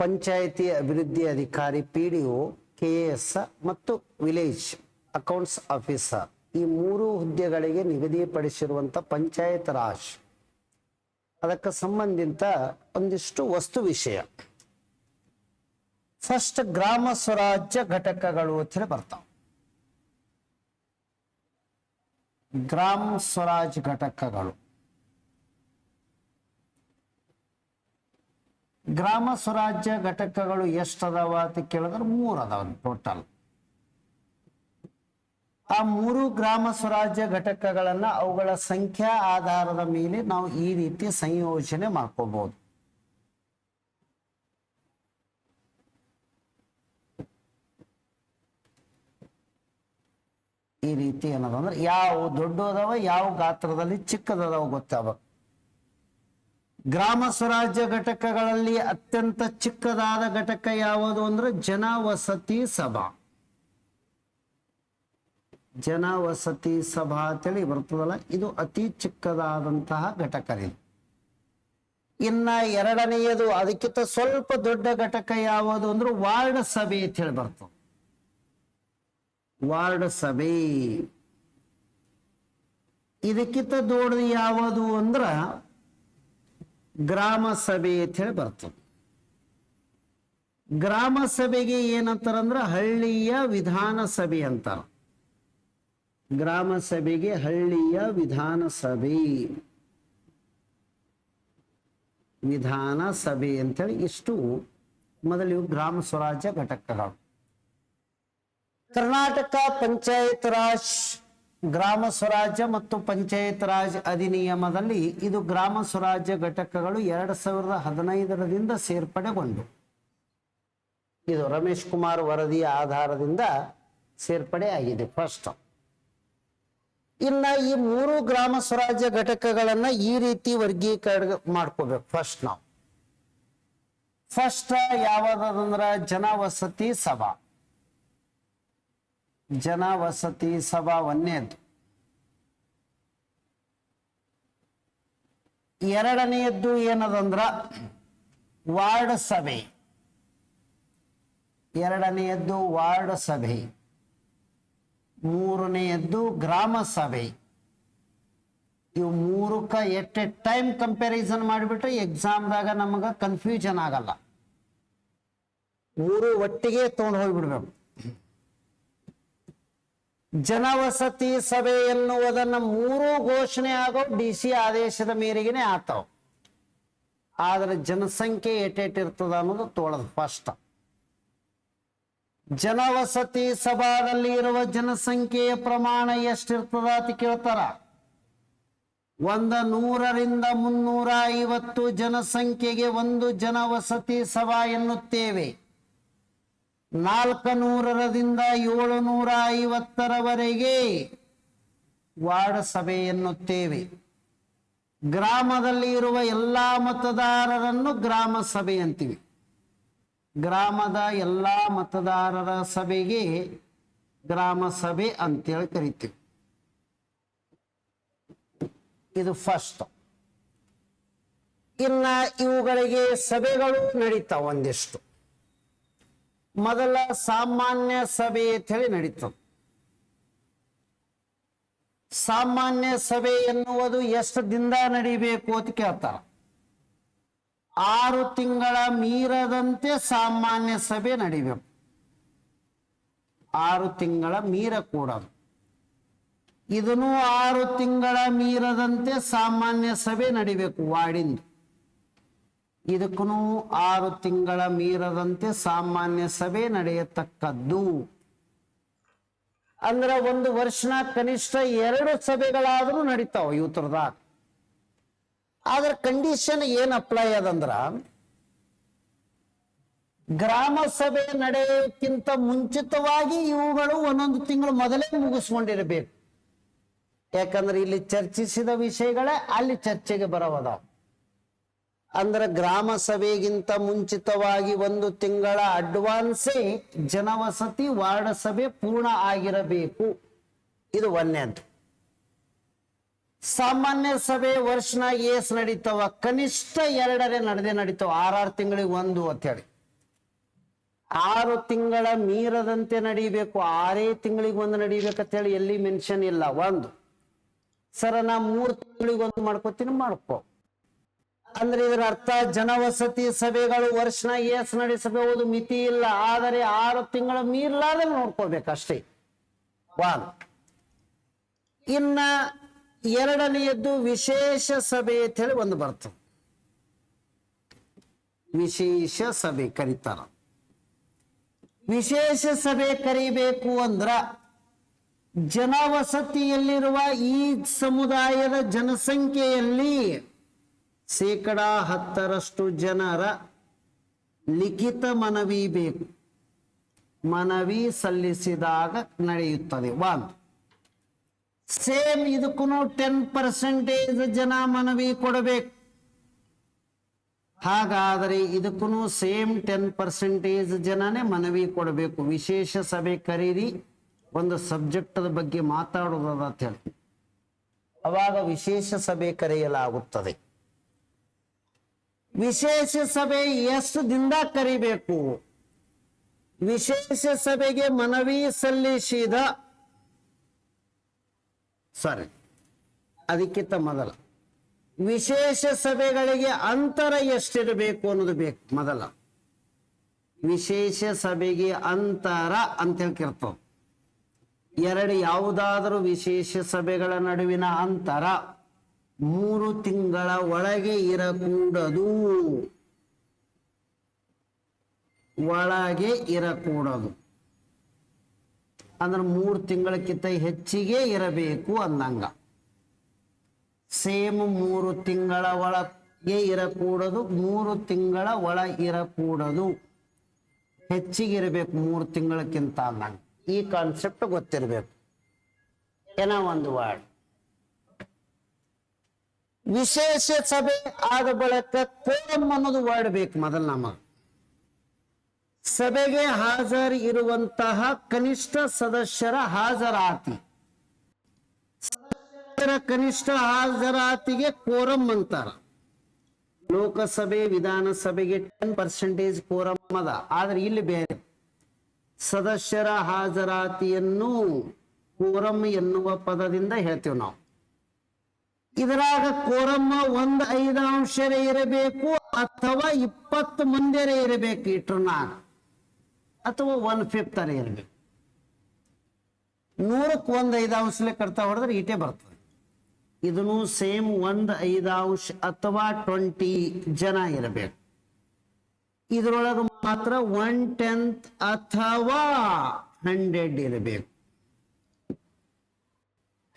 ಪಂಚಾಯಿತಿ ಅಭಿವೃದ್ಧಿ ಅಧಿಕಾರಿ P D O K S ಮತ್ತು ವಿಲೇಜ್ ಅಕೌಂಟ್ಸ್ ಆಫೀಸರ್ ಈ ಮೂರು ಹುದ್ದೆಗಳಿಗೆ ನಿಗದಿಪಡಿಸಿರುವಂಥ ಪಂಚಾಯತ್ ರಾಜ್. ಅದಕ್ಕೆ ಸಂಬಂಧಿತ ಒಂದಿಷ್ಟು ವಸ್ತು ವಿಷಯ. ಫಸ್ಟ್ ಗ್ರಾಮ ಸ್ವರಾಜ್ಯ ಘಟಕಗಳು ಅಂತ ಹೇಳಿ ಬರ್ತಾವ. ಗ್ರಾಮ ಸ್ವರಾಜ್ ಘಟಕಗಳು. ಗ್ರಾಮ ಸ್ವರಾಜ್ಯ ಘಟಕಗಳು ಎಷ್ಟು ಅದಾವ ಅಂತ ಕೇಳಿದ್ರೆ ಮೂರು ಅದಾವ ಟೋಟಲ್. ಆ ಮೂರು ಗ್ರಾಮ ಸ್ವರಾಜ್ಯ ಘಟಕಗಳನ್ನ ಅವುಗಳ ಸಂಖ್ಯಾ ಆಧಾರದ ಮೇಲೆ ನಾವು ಈ ರೀತಿ ಸಂಯೋಜನೆ ಮಾಡ್ಕೋಬಹುದು ಈ ರೀತಿ ಏನದ ಅಂದ್ರೆ ಯಾವ ದೊಡ್ಡದವ ಯಾವ ಗಾತ್ರದಲ್ಲಿ ಚಿಕ್ಕದದಾವ ಗೊತ್ತಾವ. ಗ್ರಾಮ ಸ್ವರಾಜ್ಯ ಘಟಕಗಳಲ್ಲಿ ಅತ್ಯಂತ ಚಿಕ್ಕದಾದ ಘಟಕ ಯಾವುದು ಅಂದ್ರೆ ಜನವಸತಿ ಸಭಾ. ಜನವಸತಿ ಸಭಾ ಅಂತೇಳಿ ಬರ್ತದಲ್ಲ, ಇದು ಅತಿ ಚಿಕ್ಕದಾದಂತಹ ಘಟಕ ಇನ್ನ ಎರಡನೆಯದು ಅದಕ್ಕಿಂತ ಸ್ವಲ್ಪ ದೊಡ್ಡ ಘಟಕ ಯಾವುದು ಅಂದ್ರೆ ವಾರ್ಡ್ ಸಭೆ ಅಂತ ಹೇಳಿ ಬರ್ತದೆ. ವಾರ್ಡ್ ಸಭೆ. ಇದಕ್ಕಿಂತ ದೊಡ್ಡದು ಯಾವುದು ಅಂದ್ರ ಗ್ರಾಮ ಸಭೆ ಅಂತ ಹೇಳಿ ಬರ್ತದೆ. ಗ್ರಾಮ ಸಭೆಗೆ ಏನಂತಾರಂದ್ರ ಹಳ್ಳಿಯ ವಿಧಾನಸಭೆ ಅಂತಾರ. ಗ್ರಾಮ ಸಭೆಗೆ ಹಳ್ಳಿಯ ವಿಧಾನಸಭೆ. ವಿಧಾನಸಭೆ ಅಂತೇಳಿ ಇಷ್ಟು ಮೊದಲು ಗ್ರಾಮ ಸ್ವರಾಜ್ಯ ಘಟಕಗಳು ಕರ್ನಾಟಕ ಪಂಚಾಯತ್ ರಾಜ್ ಗ್ರಾಮ ಸ್ವರಾಜ್ಯ ಮತ್ತು ಪಂಚಾಯತ್ ರಾಜ್ ಅಧಿನಿಯಮದಲ್ಲಿ ಇದು ಗ್ರಾಮ ಸ್ವರಾಜ್ಯ ಘಟಕಗಳು ಎರಡ್ ಸಾವಿರದ ಹದಿನೈದರದಿಂದ ಸೇರ್ಪಡೆಗೊಂಡು. ಇದು ರಮೇಶ್ ಕುಮಾರ್ ವರದಿಯ ಆಧಾರದಿಂದ ಸೇರ್ಪಡೆ ಆಗಿದೆ ಫಸ್ಟ್. ಇನ್ನ ಈ ಮೂರು ಗ್ರಾಮ ಸ್ವರಾಜ್ಯ ಘಟಕಗಳನ್ನ ಈ ರೀತಿ ವರ್ಗೀಕರಣ ಮಾಡ್ಕೋಬೇಕು ಫಸ್ಟ್ ನಾವು. ಫಸ್ಟ್ ಯಾವ್ದಂದ್ರ ಜನವಸತಿ ಸಭಾ. ಜನವಸತಿ ಸಭಾ ಒಂದನೇದ್ದು ಎರಡನೆಯದ್ದು ಏನದಂದ್ರ ವಾರ್ಡ್ ಸಭೆ. ಎರಡನೆಯದ್ದು ವಾರ್ಡ್ ಸಭೆ. ಮೂರನೆಯದ್ದು ಗ್ರಾಮ ಸಭೆ. ಇವು ಮೂರಕ್ಕ ಎಟ್ ಎಟ್ ಟೈಮ್ ಕಂಪ್ಯಾರಿಸನ್ ಮಾಡಿಬಿಟ್ರೆ ಎಕ್ಸಾಮ್ದಾಗ ನಮಗೆ ಕನ್ಫ್ಯೂಷನ್ ಆಗಲ್ಲ. ಮೂರು ಒಟ್ಟಿಗೆ ತೊಗೊಂಡು ಹೋಗ್ಬಿಡ್ಬೇಕು. ಜನವಸತಿ ಸಭೆ ಎನ್ನುವುದನ್ನು ಮೂರು ಘೋಷಣೆ ಆಗೋ ಡಿ ಸಿ ಆದೇಶದ ಮೇರೆಗೆನೆ ಆತವ. ಆದ್ರೆ ಜನಸಂಖ್ಯೆ ಎಟ್ಟೆಟ್ ಇರ್ತದ ಅನ್ನೋದು ತೋಳದು ಫಸ್ಟ್. ಜನವಸತಿ ಸಭಾದಲ್ಲಿ ಇರುವ ಜನಸಂಖ್ಯೆಯ ಪ್ರಮಾಣ ಎಷ್ಟಿರ್ತದ ಅಂತ ಕೇಳ್ತಾರ? ಒಂದ ನೂರರಿಂದ ಮುನ್ನೂರ ಐವತ್ತು ಜನಸಂಖ್ಯೆಗೆ ಒಂದು ಜನವಸತಿ ಸಭಾ ಎನ್ನುತ್ತೇವೆ. ನಾಲ್ಕು ನೂರರಿಂದ ಏಳು ನೂರ ಐವತ್ತರವರೆಗೆ ವಾರ್ಡ್ ಸಭೆ ಎನ್ನುತ್ತೇವೆ. ಗ್ರಾಮದಲ್ಲಿ ಇರುವ ಎಲ್ಲ ಮತದಾರರನ್ನು ಗ್ರಾಮ ಸಭೆ ಅಂತೀವಿ. ಗ್ರಾಮದ ಎಲ್ಲ ಮತದಾರರ ಸಭೆಗೆ ಗ್ರಾಮ ಸಭೆ ಅಂತೇಳಿ ಕರಿತೀವಿ. ಇದು ಫಸ್ಟ್ ಇನ್ನ ಇವುಗಳಿಗೆ ಸಭೆಗಳು ನಡೀತಾವ ಒಂದಿಷ್ಟು. ಮೊದಲ ಸಾಮಾನ್ಯ ಸಭೆ ಅಂತ ಹೇಳಿ ನಡೀತದೆ ಸಾಮಾನ್ಯ ಸಭೆ ಎನ್ನುವುದು ಎಷ್ಟು ದಿನದ ನಡಿಬೇಕು ಅಂತ ಕೇಳ್ತಾರ. ಆರು ತಿಂಗಳ ಮೀರದಂತೆ ಸಾಮಾನ್ಯ ಸಭೆ ನಡಿಬೇಕು. ಆರು ತಿಂಗಳ ಮೀರ ಕೂಡ ಇದನ್ನು ಆರು ತಿಂಗಳ ಮೀರದಂತೆ ಸಾಮಾನ್ಯ ಸಭೆ ನಡಿಬೇಕು ವಾರ್ಡಿಂದು. ಇದಕ್ಕೂ ಆರು ತಿಂಗಳ ಮೀರದಂತೆ ಸಾಮಾನ್ಯ ಸಭೆ ನಡೆಯತಕ್ಕದ್ದು. ಅಂದ್ರೆ ಒಂದು ವರ್ಷನ ಕನಿಷ್ಠ ಎರಡು ಸಭೆಗಳಾದರೂ ನಡೀತಾವ ಇವತ್ರದಾಗ ಆದ್ರ ಕಂಡೀಷನ್ ಏನ್ ಅಪ್ಲೈ ಅದಂದ್ರ, ಗ್ರಾಮ ಸಭೆ ನಡೆಯೋಕ್ಕಿಂತ ಮುಂಚಿತವಾಗಿ ಇವುಗಳು ಒಂದೊಂದು ತಿಂಗಳು ಮೊದಲೇ ಮುಗಿಸ್ಕೊಂಡಿರಬೇಕು. ಯಾಕಂದ್ರೆ ಇಲ್ಲಿ ಚರ್ಚಿಸಿದ ವಿಷಯಗಳೇ ಅಲ್ಲಿ ಚರ್ಚೆಗೆ ಬರವದಾವ. ಅಂದ್ರೆ ಗ್ರಾಮ ಸಭೆಗಿಂತ ಮುಂಚಿತವಾಗಿ ಒಂದು ತಿಂಗಳ ಅಡ್ವಾನ್ಸೇ ಜನವಸತಿ ವಾರ್ಡ್ ಸಭೆ ಪೂರ್ಣ ಆಗಿರಬೇಕು. ಇದು ಒಂದನೇದು ಸಾಮಾನ್ಯ ಸಭೆ ವರ್ಷನಾಗ ಏಸ್ ನಡೀತಾವ, ಕನಿಷ್ಠ ಎರಡರೇ ನಡೆದೇ ನಡೀತಾವ, ಆರಾರು ತಿಂಗಳಿಗೆ ಒಂದು ಅಂತ ಹೇಳಿ. ಆರು ತಿಂಗಳ ಮೀರದಂತೆ ನಡೀಬೇಕು, ಆರೇ ತಿಂಗಳಿಗೆ ಒಂದು ನಡೀಬೇಕಂತ ಹೇಳಿ ಎಲ್ಲಿ ಮೆನ್ಷನ್ ಇಲ್ಲ. ಒಂದು. ಸರ, ನಾ ಮೂರು ತಿಂಗಳಿಗೆ ಒಂದು ಮಾಡ್ಕೋತೀನಿ, ಮಾಡ್ಕೋ. ಅಂದ್ರೆ ಇದರ ಅರ್ಥ, ಜನವಸತಿ ಸಭೆಗಳು ವರ್ಷನ ಎಸ್ ನಡೆಸಬಹುದು, ಮಿತಿ ಇಲ್ಲ. ಆದರೆ ಆರು ತಿಂಗಳು ಮೀರ್ಲಾದ್ರೆ ನೋಡ್ಕೋಬೇಕಷ್ಟೇ ವಾಲ್ ಇನ್ನ ಎರಡನೆಯದ್ದು ವಿಶೇಷ ಸಭೆ ಅಂತ ಹೇಳಿ ಒಂದು ಬರ್ತದೆ. ವಿಶೇಷ ಸಭೆ ಕರೀತಾರ. ವಿಶೇಷ ಸಭೆ ಕರಿಬೇಕು ಅಂದ್ರ ಜನವಸತಿಯಲ್ಲಿರುವ ಈ ಸಮುದಾಯದ ಜನಸಂಖ್ಯೆಯಲ್ಲಿ ಶೇಕಡ ಹತ್ತರಷ್ಟು ಜನರ ಲಿಖಿತ ಮನವಿ ಬೇಕು. ಮನವಿ ಸಲ್ಲಿಸಿದಾಗ ನಡೆಯುತ್ತದೆ. ಒಂದು ಸೇಮ್ ಇದಕ್ಕೂ ಟೆನ್ ಪರ್ಸೆಂಟೇಜ್ ಜನ ಮನವಿ ಕೊಡಬೇಕು. ಹಾಗಾದರೆ ಇದಕ್ಕೂ ಸೇಮ್ ಟೆನ್ ಪರ್ಸೆಂಟೇಜ್ ಜನನೇ ಮನವಿ ಕೊಡಬೇಕು. ವಿಶೇಷ ಸಭೆ ಕರೀರಿ. ಒಂದು ಸಬ್ಜೆಕ್ಟದ ಬಗ್ಗೆ ಮಾತಾಡೋದದ ಅಂತ ಹೇಳಿ ಅವಾಗ ವಿಶೇಷ ಸಭೆ ಕರೆಯಲಾಗುತ್ತದೆ. ವಿಶೇಷ ಸಭೆ ಎಷ್ಟು ದಿನದ ಕರಿಬೇಕು? ವಿಶೇಷ ಸಭೆಗೆ ಮನವಿ ಸಲ್ಲಿಸಿದ ಸಾರಿ, ಅದಕ್ಕಿಂತ ಮೊದಲ. ವಿಶೇಷ ಸಭೆಗಳಿಗೆ ಅಂತರ ಎಷ್ಟಿರಬೇಕು ಅನ್ನೋದು ಬೇಕು, ಮೊದಲ. ವಿಶೇಷ ಸಭೆಗೆ ಅಂತರ ಅಂತ ಹೇಳ್ಕಿರ್ತವೆ. ಎರಡು ಯಾವುದಾದರೂ ವಿಶೇಷ ಸಭೆಗಳ ನಡುವಿನ ಅಂತರ. ಮೂರು ತಿಂಗಳ ಒಳಗೆ ಇರಕೂಡದು. ಒಳಗೆ ಇರಕೂಡದು. ಅಂದ್ರೆ ಮೂರು ತಿಂಗಳಕ್ಕಿಂತ ಹೆಚ್ಚಿಗೆ ಇರಬೇಕು ಅಂದಂಗ. ಸೇಮ್ ಮೂರು ತಿಂಗಳ ಒಳಗೆ ಇರಕೂಡದು, ಮೂರು ತಿಂಗಳ ಒಳ ಇರಕೂಡದು. ಹೆಚ್ಚಿಗೆ ಇರಬೇಕು ಮೂರು ತಿಂಗಳಕ್ಕಿಂತ ಅಂದಂಗ. ಈ ಕಾನ್ಸೆಪ್ಟ್ ಗೊತ್ತಿರಬೇಕು. ಏನೋ ಒಂದು ವರ್ಡ್ ವಿಶೇಷ ಸಭೆ ಆದ ಬಳಿಕ ಕೋರಂ ಅನ್ನೋದು ವರ್ಡ್ ಬೇಕು ಮೊದಲ ನಮ್ಮ. ಸಭೆಗೆ ಹಾಜರ್ ಇರುವಂತಹ ಕನಿಷ್ಠ ಸದಸ್ಯರ ಹಾಜರಾತಿ. ಸದಸ್ಯರ ಕನಿಷ್ಠ ಹಾಜರಾತಿಗೆ ಕೋರಂ ಅಂತಾರ. ಲೋಕಸಭೆ, ವಿಧಾನಸಭೆಗೆ ಟೆನ್ ಪರ್ಸೆಂಟೇಜ್ ಕೋರಂ ಅದ. ಆದ್ರೆ ಇಲ್ಲಿ ಬೇರೆ. ಸದಸ್ಯರ ಹಾಜರಾತಿಯನ್ನು ಕೋರಂ ಎನ್ನುವ ಪದದಿಂದ ಹೇಳ್ತೀವಿ ನಾವು. ಇದರಾಗ ಕೋರಮ್ಮ ಒಂದ್ ಅಂಶರೇ ಇರಬೇಕು ಅಥವಾ ಇಪ್ಪತ್ತು ಮಂದಿರೇ ಇರಬೇಕು ಇಟ್ರನಾಗ ಅಥವಾ ಒನ್ ಫಿಫ್ತ್ ಅರೇ ಇರಬೇಕು. ನೂರಕ್ಕೆ ಒಂದು ಐದಾಂಶಲೆ ಕಟ್ತಾ ಹೊಡೆದ್ರೆ ಇಟೇ ಬರ್ತದೆ. ಇದನ್ನು ಸೇಮ್ ಒಂದು ಐದಾಂಶ ಅಥವಾ ಟ್ವೆಂಟಿ ಜನ ಇರಬೇಕು. ಇದರೊಳಗೆ ಮಾತ್ರ ಒನ್ ಟೆಂತ್ ಅಥವಾ ಹಂಡ್ರೆಡ್ ಇರಬೇಕು.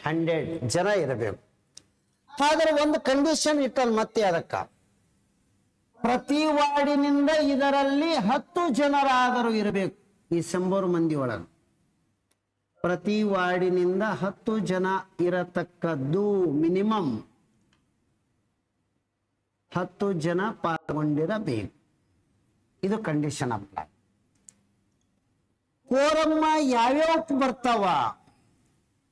ಹಂಡ್ರೆಡ್ ಜನ ಇರಬೇಕು. ಆದ್ರೆ ಒಂದು ಕಂಡೀಷನ್ ಇಟ್ಟಲ್ ಮತ್ತೆ ಅದಕ್ಕ? ಪ್ರತಿ ವಾರ್ಡಿನಿಂದ ಇದರಲ್ಲಿ ಹತ್ತು ಜನರಾದರೂ ಇರಬೇಕು ಈ ಶಂಬರ್ ಮಂದಿ ಒಳಗೆ. ಪ್ರತಿ ವಾರ್ಡಿನಿಂದ ಹತ್ತು ಜನ ಇರತಕ್ಕದ್ದು ಮಿನಿಮಮ್ ಹತ್ತು ಜನ ಪಾಲ್ಗೊಂಡಿರಬೇಕು. ಇದು ಕಂಡೀಷನ್ ಅಪ್ಲೈ ಕೋರಮ್ಮ ಯಾವ್ಯಾವ ಬರ್ತಾವ?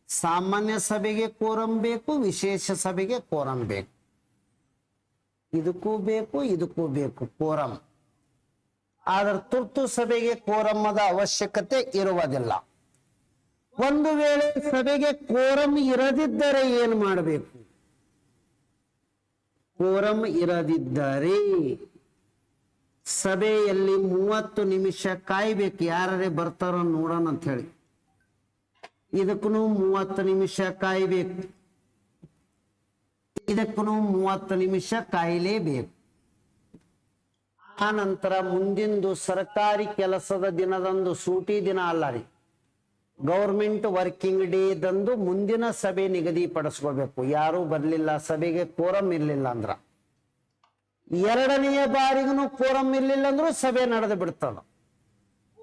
ಸಾಮಾನ್ಯ ಸಭೆಗೆ ಕೋರಂ ಬೇಕು, ವಿಶೇಷ ಸಭೆಗೆ ಕೋರಂ ಬೇಕು. ಇದಕ್ಕೂ ಬೇಕು ಇದಕ್ಕೂ ಬೇಕು ಕೋರಂ ಆದ್ರೆ ತುರ್ತು ಸಭೆಗೆ ಕೋರಮ್ಮದ ಅವಶ್ಯಕತೆ ಇರುವುದಿಲ್ಲ. ಒಂದು ವೇಳೆ ಸಭೆಗೆ ಕೋರಂ ಇರದಿದ್ದರೆ ಏನ್ ಮಾಡಬೇಕು? ಕೋರಂ ಇರದಿದ್ದರೆ ಸಭೆಯಲ್ಲಿ ಮೂವತ್ತು ನಿಮಿಷ ಕಾಯ್ಬೇಕು ಯಾರೇ ಬರ್ತಾರೋ ನೋಡೋಣ ಅಂತ ಹೇಳಿ. ಇದಕ್ಕೂ ಮೂವತ್ತು ನಿಮಿಷ ಕಾಯ್ಬೇಕು. ಇದಕ್ಕೂ ಮೂವತ್ತು ನಿಮಿಷ ಕಾಯಲೇಬೇಕು. ಆ ನಂತರ ಮುಂದಿಂದು ಸರ್ಕಾರಿ ಕೆಲಸದ ದಿನದಂದು ಸೂಟಿ ದಿನ ಅಲ್ಲ ರೀ. ಗೌರ್ಮೆಂಟ್ ವರ್ಕಿಂಗ್ ಡೇ ದಂದು ಮುಂದಿನ ಸಭೆ ನಿಗದಿಪಡಿಸ್ಕೋಬೇಕು. ಯಾರೂ ಬರಲಿಲ್ಲ, ಸಭೆಗೆ ಕೋರಂ ಇರಲಿಲ್ಲ ಅಂದ್ರ. ಎರಡನೆಯ ಬಾರಿಗೂ ಕೋರಂ ಇರಲಿಲ್ಲ ಅಂದ್ರೂ ಸಭೆ ನಡೆದು ಬಿಡ್ತದ.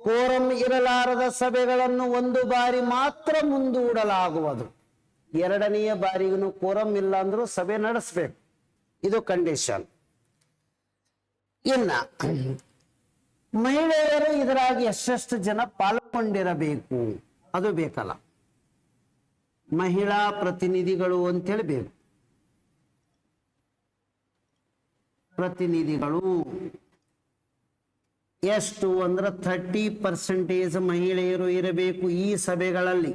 ಕೋರಂ ಇರಲಾರದ ಸಭೆಗಳನ್ನು ಒಂದು ಬಾರಿ ಮಾತ್ರ ಮುಂದೂಡಲಾಗುವುದು. ಎರಡನೆಯ ಬಾರಿಗೂ ಕೋರಂ ಇಲ್ಲ ಅಂದ್ರೂ ಸಭೆ ನಡೆಸಬೇಕು. ಇದು ಕಂಡೀಷನ್ ಇನ್ನ, ಮಹಿಳೆಯರು ಇದರಾಗಿ ಎಷ್ಟೆಷ್ಟು ಜನ ಪಾಲ್ಗೊಂಡಿರಬೇಕು? ಅದು ಬೇಕಲ್ಲ. ಮಹಿಳಾ ಪ್ರತಿನಿಧಿಗಳು ಅಂತೇಳಿ ಬೇಕು ಪ್ರತಿನಿಧಿಗಳು ಎಷ್ಟು ಅಂದ್ರೆ ಥರ್ಟಿ ಪರ್ಸೆಂಟೇಜ್ ಮಹಿಳೆಯರು ಇರಬೇಕು ಈ ಸಭೆಗಳಲ್ಲಿ.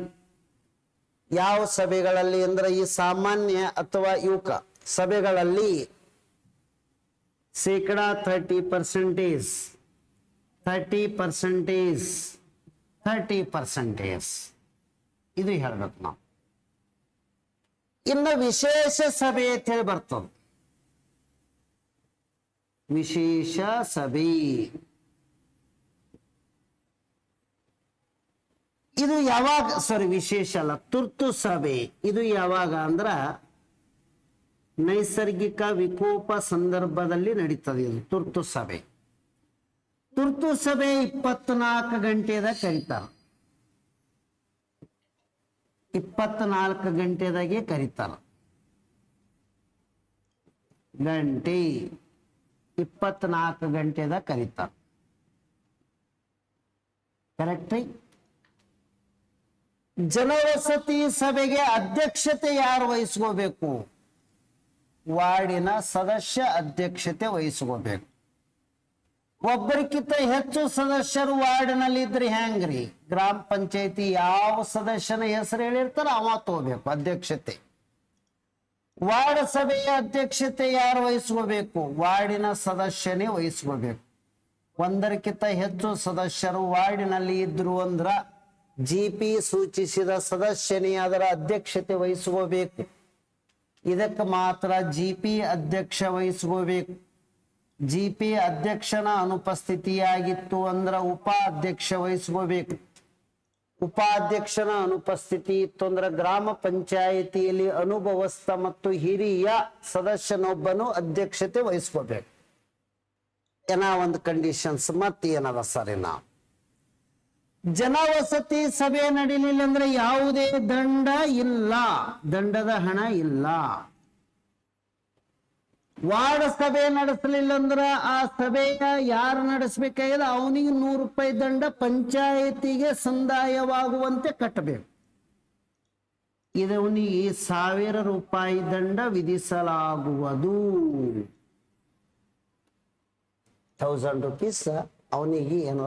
ಯಾವ ಸಭೆಗಳಲ್ಲಿ ಅಂದ್ರೆ ಈ ಸಾಮಾನ್ಯ ಅಥವಾ ಯುವಕ ಸಭೆಗಳಲ್ಲಿ ಶೇಕಡ thirty percentage thirty percentage thirty percentage ಇದು ಹೇಳ್ಬೇಕು ನಾವು. ಇನ್ನು ವಿಶೇಷ ಸಭೆ ಅಂತ ಹೇಳಿ ಬರ್ತದೆ. ವಿಶೇಷ ಸಭೆ. ಇದು ಯಾವಾಗ, ಸಾರಿ, ವಿಶೇಷ ಅಲ್ಲ. ತುರ್ತು ಸಭೆ. ಇದು ಯಾವಾಗ ಅಂದ್ರ ನೈಸರ್ಗಿಕ ವಿಕೋಪ ಸಂದರ್ಭದಲ್ಲಿ ನಡೀತದೆ ಇದು, ತುರ್ತು ಸಭೆ. ತುರ್ತು ಸಭೆ ಇಪ್ಪತ್ನಾಲ್ಕು ಗಂಟೆದ ಕರೀತಾರ ಇಪ್ಪತ್ನಾಲ್ಕು ಗಂಟೆದಾಗೆ ಕರೀತಾರ ಗಂಟೆ ಇಪ್ಪತ್ನಾಲ್ಕು ಗಂಟೆದಾಗ ಕರೀತಾರ ಕರೆಕ್ಟ್ ಜನವಸತಿ ಸಭೆಗೆ ಅಧ್ಯಕ್ಷತೆ ಯಾರು ವಹಿಸ್ಕೋಬೇಕು? ವಾರ್ಡಿನ ಸದಸ್ಯ ಅಧ್ಯಕ್ಷತೆ ವಹಿಸ್ಕೋಬೇಕು. ಒಬ್ಬರಿಗಿಂತ ಹೆಚ್ಚು ಸದಸ್ಯರು ವಾರ್ಡ್ನಲ್ಲಿ ಇದ್ರೆ ಹೆಂಗ್ರಿ? ಗ್ರಾಮ ಪಂಚಾಯತಿ ಯಾವ ಸದಸ್ಯನ ಹೆಸರು ಹೇಳಿರ್ತಾರ ಅವ ತಗೋಬೇಕು ಅಧ್ಯಕ್ಷತೆ. ವಾರ್ಡ್ ಸಭೆಯ ಅಧ್ಯಕ್ಷತೆ ಯಾರು ವಹಿಸ್ಕೋಬೇಕು? ವಾರ್ಡಿನ ಸದಸ್ಯನೇ ವಹಿಸ್ಕೋಬೇಕು. ಒಂದರಕ್ಕಿಂತ ಹೆಚ್ಚು ಸದಸ್ಯರು ವಾರ್ಡಿನಲ್ಲಿ ಇದ್ರು ಅಂದ್ರ ಜಿ ಪಿ ಸೂಚಿಸಿದ ಸದಸ್ಯನೇ ಅದರ ಅಧ್ಯಕ್ಷತೆ ವಹಿಸ್ಕೋಬೇಕು ಇದಕ್ಕೆ ಮಾತ್ರ ಜಿಪಿ ಅಧ್ಯಕ್ಷ ವಹಿಸ್ಕೋಬೇಕು ಜಿಪಿ ಅಧ್ಯಕ್ಷನ ಅನುಪಸ್ಥಿತಿಯಾಗಿತ್ತು ಅಂದ್ರ ಉಪಾಧ್ಯಕ್ಷ ವಹಿಸ್ಕೋಬೇಕು ಉಪಾಧ್ಯಕ್ಷನ ಅನುಪಸ್ಥಿತಿ ಇತ್ತು ಅಂದ್ರ ಗ್ರಾಮ ಪಂಚಾಯಿತಿಯಲ್ಲಿ ಅನುಭವಸ್ಥ ಮತ್ತು ಹಿರಿಯ ಸದಸ್ಯನೊಬ್ಬನು ಅಧ್ಯಕ್ಷತೆ ವಹಿಸ್ಕೋಬೇಕು ಏನ ಒಂದು ಕಂಡೀಷನ್ಸ್ ಮತ್ತೆ ಏನದ ಸರಿ ನಾವು ಜನವಸತಿ ಸಭೆ ನಡೀಲಿಲ್ಲ ಅಂದ್ರೆ ಯಾವುದೇ ದಂಡ ಇಲ್ಲ. ದಂಡದ ಹಣ ಇಲ್ಲ. ವಾರ್ಡ್ ಸಭೆ ನಡೆಸಲಿಲ್ಲ ಅಂದ್ರ ಆ ಸಭೆಯ ಯಾರು ನಡೆಸಬೇಕಾಗಿದೆ? ಅವನಿಗೆ ನೂರು ರೂಪಾಯಿ ದಂಡ ಪಂಚಾಯತಿಗೆ ಸಂದಾಯವಾಗುವಂತೆ ಕಟ್ಟಬೇಕು. ಇದವನಿಗೆ ಸಾವಿರ ರೂಪಾಯಿ ದಂಡ ವಿಧಿಸಲಾಗುವುದು. ಥೌಸಂಡ್ ರುಪೀಸ್ ಅವನಿಗೆ ಏನು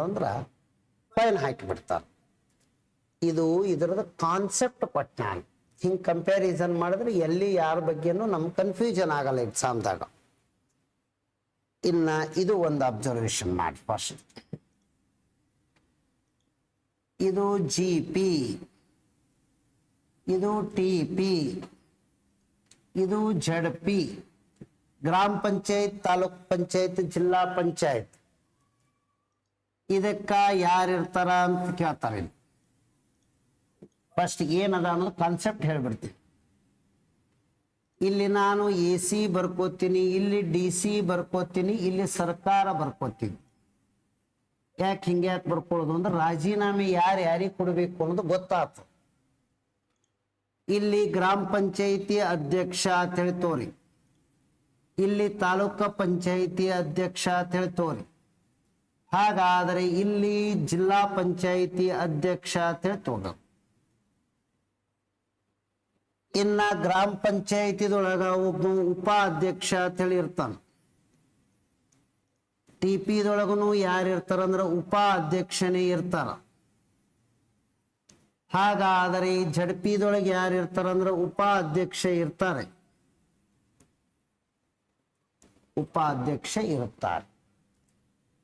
ಫೈನ್ ಹಾಕಿ ಬಿಡ್ತಾರೆ ಇದು ಇದರದ ಕಾನ್ಸೆಪ್ಟ್ ಹಿಂಗ್ ಹಿಂಗೆ ಕಂಪ್ಯಾರಿಸನ್ ಮಾಡಿದ್ರೆ ಎಲ್ಲಿ ಯಾರ ಬಗ್ಗೆನೂ ನಮ್ಗೆ ಕನ್ಫ್ಯೂಷನ್ ಆಗಲ್ಲ ಎಕ್ಸಾಮ್ದಾಗ ಇನ್ನ ಇದು ಒಂದು ಅಬ್ಸರ್ವೇಷನ್ ಮಾಡಿ ಫಸ್ಟ್ ಇದು ಜಿ ಪಿ ಇದು ಟಿ ಪಿ ಇದು ಜಡ್ ಪಿ ಗ್ರಾಮ ಪಂಚಾಯತ್, ತಾಲೂಕ್ ಪಂಚಾಯತ್, ಜಿಲ್ಲಾ ಪಂಚಾಯತ್. ಇದಕ್ಕ ಯಾರಿರ್ತಾರ ಅಂತ ಕೇಳ್ತಾರೆ ಇಲ್ಲಿ. ಫಸ್ಟ್ ಏನದ ಅನ್ನೋದು ಕಾನ್ಸೆಪ್ಟ್ ಹೇಳ್ಬಿಡ್ತೀನಿ. ಇಲ್ಲಿ ನಾನು ಎ ಸಿ ಬರ್ಕೋತೀನಿ, ಇಲ್ಲಿ ಡಿ ಸಿ ಬರ್ಕೋತೀನಿ, ಇಲ್ಲಿ ಸರ್ಕಾರ ಬರ್ಕೋತೀನಿ. ಯಾಕೆ ಹಿಂಗೆ ಯಾಕೆ ಬರ್ಕೊಳ್ಳೋದು ಅಂದ್ರೆ ರಾಜೀನಾಮೆ ಯಾರು ಯಾರಿಗೆ ಕೊಡಬೇಕು ಅನ್ನೋದು ಗೊತ್ತಾತ. ಇಲ್ಲಿ ಗ್ರಾಮ ಪಂಚಾಯಿತಿ ಅಧ್ಯಕ್ಷ ಅಂತ ಹೇಳಿ ತೋರಿ ಇಲ್ಲಿ ತಾಲೂಕ ಪಂಚಾಯಿತಿ ಅಧ್ಯಕ್ಷ ಅಂತ ಹೇಳಿ ತೋರಿ ಹಾಗಾದರೆ ಇಲ್ಲಿ ಜಿಲ್ಲಾ ಪಂಚಾಯಿತಿ ಅಧ್ಯಕ್ಷ ಅಂತ ಹೇಳಿ ಇನ್ನ ಗ್ರಾಮ ಪಂಚಾಯಿತಿದೊಳಗ ಒಬ್ಬ ಉಪಾಧ್ಯಕ್ಷ ಅಂತ ಹೇಳಿ ಇರ್ತಾನ. ಟಿ ಪಿದೊಳಗನು ಯಾರು ಇರ್ತಾರಂದ್ರ ಉಪಾಧ್ಯಕ್ಷನೇ ಇರ್ತಾರ. ಹಾಗಾದರೆ ಈ ಜಡ್ಪಿದೊಳಗೆ ಯಾರು ಇರ್ತಾರಂದ್ರ ಉಪಾಧ್ಯಕ್ಷ ಇರ್ತಾರೆ. ಉಪಾಧ್ಯಕ್ಷ ಇರುತ್ತಾರೆ.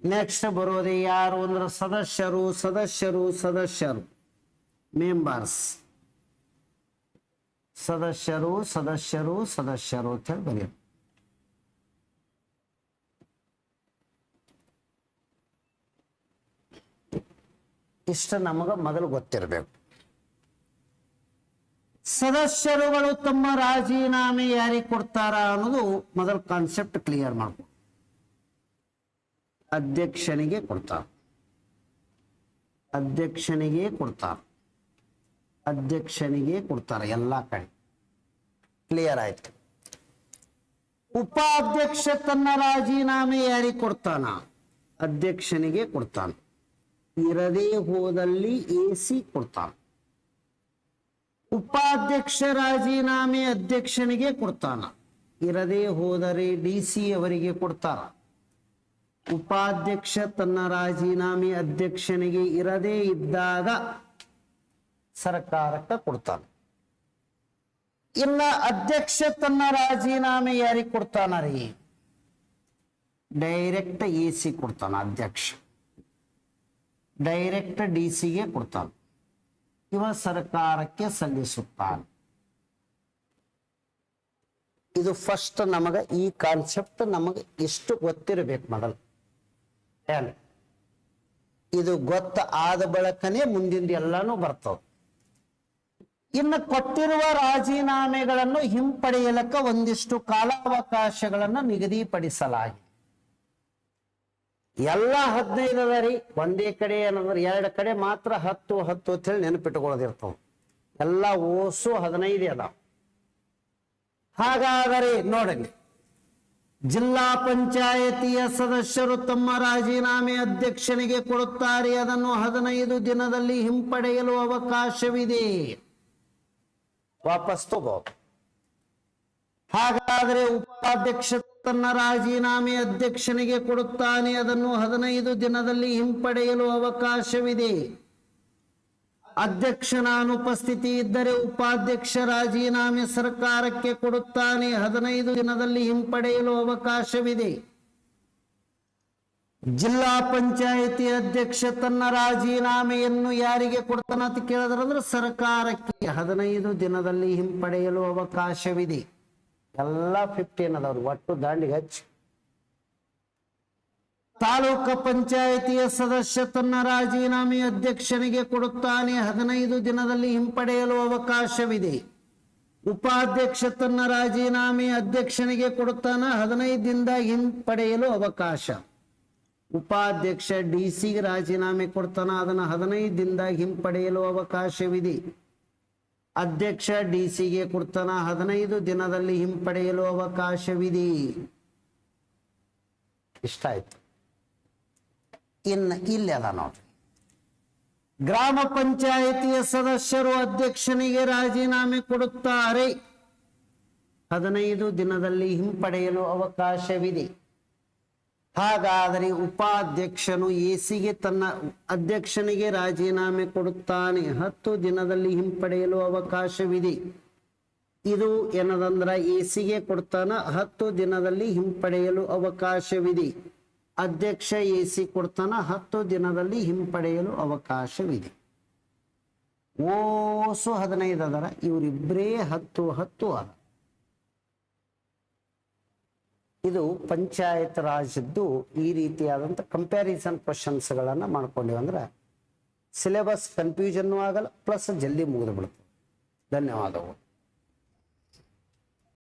ನೆಕ್ಸ್ಟ್ ಬರೋದೇ ಯಾರು ಅಂದ್ರೆ ಸದಸ್ಯರು ಸದಸ್ಯರು ಸದಸ್ಯರು. ಮೆಂಬರ್ಸ್ ಸದಸ್ಯರು ಸದಸ್ಯರು ಸದಸ್ಯರು ಅಂತ ಹೇಳಿ ಬರೆಯೋದು. ಇಷ್ಟ ನಮಗ ಮೊದಲು ಗೊತ್ತಿರಬೇಕು. ಸದಸ್ಯರುಗಳು ತಮ್ಮ ರಾಜೀನಾಮೆ ಯಾರಿಗೆ ಕೊಡ್ತಾರ ಅನ್ನೋದು ಮೊದಲು ಕಾನ್ಸೆಪ್ಟ್ ಕ್ಲಿಯರ್ ಮಾಡ್ಕೊ ಅಧ್ಯಕ್ಷನಿಗೆ ಕೊಡ್ತಾರ. ಅಧ್ಯಕ್ಷನಿಗೆ ಕೊಡ್ತಾರ. ಅಧ್ಯಕ್ಷನಿಗೆ ಕೊಡ್ತಾರ ಎಲ್ಲಾ ಕಡೆ. ಕ್ಲಿಯರ್ ಆಯ್ತು. ಉಪಾಧ್ಯಕ್ಷ ತನ್ನ ರಾಜೀನಾಮೆ ಯಾರಿಗೆ ಕೊಡ್ತಾನ ಅಧ್ಯಕ್ಷನಿಗೆ ಕೊಡ್ತಾನ. ಇರದೇ ಹೋದಲ್ಲಿ ಎ ಸಿ ಕೊಡ್ತಾನ. ಉಪಾಧ್ಯಕ್ಷ ರಾಜೀನಾಮೆ ಅಧ್ಯಕ್ಷನಿಗೆ ಕೊಡ್ತಾನ. ಇರದೇ ಹೋದರೆ ಡಿ ಸಿ ಅವರಿಗೆ ಕೊಡ್ತಾರ. ಉಪಾಧ್ಯಕ್ಷ ತನ್ನ ರಾಜೀನಾಮೆ ಅಧ್ಯಕ್ಷನಿಗೆ ಇರದೇ ಇದ್ದಾಗ ಸರ್ಕಾರಕ್ಕೆ ಕೊಡ್ತಾನೆ. ಇನ್ನ ಅಧ್ಯಕ್ಷ ತನ್ನ ರಾಜೀನಾಮೆ ಯಾರಿಗೆ ಕೊಡ್ತಾನ ರೀ? ಡೈರೆಕ್ಟ್ ಎ ಸಿ ಕೊಡ್ತಾನ ಅಧ್ಯಕ್ಷ. ಡೈರೆಕ್ಟ್ ಡಿ ಸಿಗೆ ಕೊಡ್ತಾನೆ. ಇವ ಸರ್ಕಾರಕ್ಕೆ ಸಲ್ಲಿಸುತ್ತಾನೆ. ಇದು ಫಸ್ಟ್ ನಮಗ ಈ ಕಾನ್ಸೆಪ್ಟ್ ನಮಗೆ ಎಷ್ಟು ಗೊತ್ತಿರಬೇಕು ಮೊದಲು ಏನು ಇದು ಗೊತ್ತ ಆದ ಬಳಕನೇ ಮುಂದಿಂದ ಎಲ್ಲಾನು ಬರ್ತವ. ಇನ್ನು ಕೊಟ್ಟಿರುವ ರಾಜೀನಾಮೆಗಳನ್ನು ಹಿಂಪಡೆಯಲಕ್ಕ ಒಂದಿಷ್ಟು ಕಾಲಾವಕಾಶಗಳನ್ನು ನಿಗದಿಪಡಿಸಲಾಗಿದೆ. ಎಲ್ಲ ಹದಿನೈದು ಅದ ರೀ. ಒಂದೇ ಕಡೆ ಏನಂದ್ರೆ ಎರಡು ಕಡೆ ಮಾತ್ರ ಹತ್ತು ಹತ್ತು ಅಂತ ಹೇಳಿ ನೆನಪಿಟ್ಟುಕೊಳ್ಳೋದಿರ್ತಾವ. ಎಲ್ಲ ಓಸು ಹದಿನೈದು ಅದಾವ. ಹಾಗಾದರೆ ನೋಡಲಿ. ಜಿಲ್ಲಾ ಪಂಚಾಯತಿಯ ಸದಸ್ಯರು ತಮ್ಮ ರಾಜೀನಾಮೆ ಅಧ್ಯಕ್ಷನಿಗೆ ಕೊಡುತ್ತಾರೆ. ಅದನ್ನು ಹದಿನೈದು ದಿನದಲ್ಲಿ ಹಿಂಪಡೆಯಲು ಅವಕಾಶವಿದೆ. ವಾಪಸ್ ತಗೋ. ಹಾಗಾದರೆ ಉಪಾಧ್ಯಕ್ಷ ತನ್ನ ರಾಜೀನಾಮೆ ಅಧ್ಯಕ್ಷನಿಗೆ ಕೊಡುತ್ತಾನೆ. ಅದನ್ನು ಹದಿನೈದು ದಿನದಲ್ಲಿ ಹಿಂಪಡೆಯಲು ಅವಕಾಶವಿದೆ. ಅಧ್ಯಕ್ಷನ ಅನುಪಸ್ಥಿತಿ ಇದ್ದರೆ ಉಪಾಧ್ಯಕ್ಷ ರಾಜೀನಾಮೆ ಸರ್ಕಾರಕ್ಕೆ ಕೊಡುತ್ತಾನೆ. ಹದಿನೈದು ದಿನದಲ್ಲಿ ಹಿಂಪಡೆಯಲು ಅವಕಾಶವಿದೆ. ಜಿಲ್ಲಾ ಪಂಚಾಯಿತಿ ಅಧ್ಯಕ್ಷ ತನ್ನ ರಾಜೀನಾಮೆಯನ್ನು ಯಾರಿಗೆ ಕೊಡ್ತಾನ ಅಂತ ಕೇಳಿದ್ರಂದ್ರೆ ಸರ್ಕಾರಕ್ಕೆ ಹದಿನೈದು ದಿನದಲ್ಲಿ ಹಿಂಪಡೆಯಲು ಅವಕಾಶವಿದೆ. ಎಲ್ಲ ಫಿಫ್ಟೀನ್ ಅದಾವ್ರಿ. ಒಟ್ಟು ದಾಂಡಿಗೆ ಹಚ್ಚಿ. ತಾಲೂಕು ಪಂಚಾಯಿತಿಯ ಸದಸ್ಯ ತನ್ನ ರಾಜೀನಾಮೆ ಅಧ್ಯಕ್ಷನಿಗೆ ಕೊಡುತ್ತಾನೆ. ಹದಿನೈದು ದಿನದಲ್ಲಿ ಹಿಂಪಡೆಯಲು ಅವಕಾಶವಿದೆ. ಉಪಾಧ್ಯಕ್ಷ ತನ್ನ ರಾಜೀನಾಮೆ ಅಧ್ಯಕ್ಷನಿಗೆ ಕೊಡುತ್ತಾನ. ಹದಿನೈದು ದಿನದ ಹಿಂಪಡೆಯಲು ಅವಕಾಶ. ಉಪಾಧ್ಯಕ್ಷ ಡಿ ಸಿ ರಾಜೀನಾಮೆ ಕೊಡ್ತಾನ. ಅದನ್ನು ಹದಿನೈದು ದಿನದಾಗ ಹಿಂಪಡೆಯಲು ಅವಕಾಶವಿದೆ. ಅಧ್ಯಕ್ಷ ಡಿ ಸಿಗೆ ಕೊಡ್ತಾನ. ಹದಿನೈದು ದಿನದಲ್ಲಿ ಹಿಂಪಡೆಯಲು ಅವಕಾಶವಿದೆ. ಇಷ್ಟ ಆಯ್ತು. ಇನ್ನು ಇಲ್ಲಿ ಅದ ನೋಡ್ರಿ. ಗ್ರಾಮ ಪಂಚಾಯಿತಿಯ ಸದಸ್ಯರು ಅಧ್ಯಕ್ಷನಿಗೆ ರಾಜೀನಾಮೆ ಕೊಡುತ್ತಾರೆ. ಹದಿನೈದು ದಿನದಲ್ಲಿ ಹಿಂಪಡೆಯಲು ಅವಕಾಶವಿದೆ. ಹಾಗಾದರೆ ಉಪಾಧ್ಯಕ್ಷನು ಎಸಿಗೆ ತನ್ನ ಅಧ್ಯಕ್ಷನಿಗೆ ರಾಜೀನಾಮೆ ಕೊಡುತ್ತಾನೆ. ಹತ್ತು ದಿನದಲ್ಲಿ ಹಿಂಪಡೆಯಲು ಅವಕಾಶವಿದೆ. ಇದು ಏನದಂದ್ರ ಎಸಿಗೆ ಕೊಡ್ತಾನ. ಹತ್ತು ದಿನದಲ್ಲಿ ಹಿಂಪಡೆಯಲು ಅವಕಾಶವಿದೆ. ಅಧ್ಯಕ್ಷ ಎ ಸಿ ಕೊಡ್ತಾನ ಹತ್ತು ದಿನದಲ್ಲಿ ಹಿಂಪಡೆಯಲು ಅವಕಾಶವಿದೆ. ಓಸು ಹದಿನೈದು ಅದರ ಇವರಿಬ್ಬರೇ ಹತ್ತು ಹತ್ತು ಅದ ಇದು ಪಂಚಾಯತ್ ರಾಜ್ದು ಈ ರೀತಿಯಾದಂಥ ಕಂಪ್ಯಾರಿಸನ್ ಕ್ವಶನ್ಸ್ಗಳನ್ನು ಮಾಡ್ಕೊಂಡಿವಿ ಅಂದ್ರೆ ಸಿಲೆಬಸ್ ಕನ್ಫ್ಯೂಷನ್ ಆಗಲ್ಲ ಪ್ಲಸ್ ಜಲ್ದಿ ಮುಗಿದು ಬಿಡುತ್ತೆ. ಧನ್ಯವಾದಗಳು.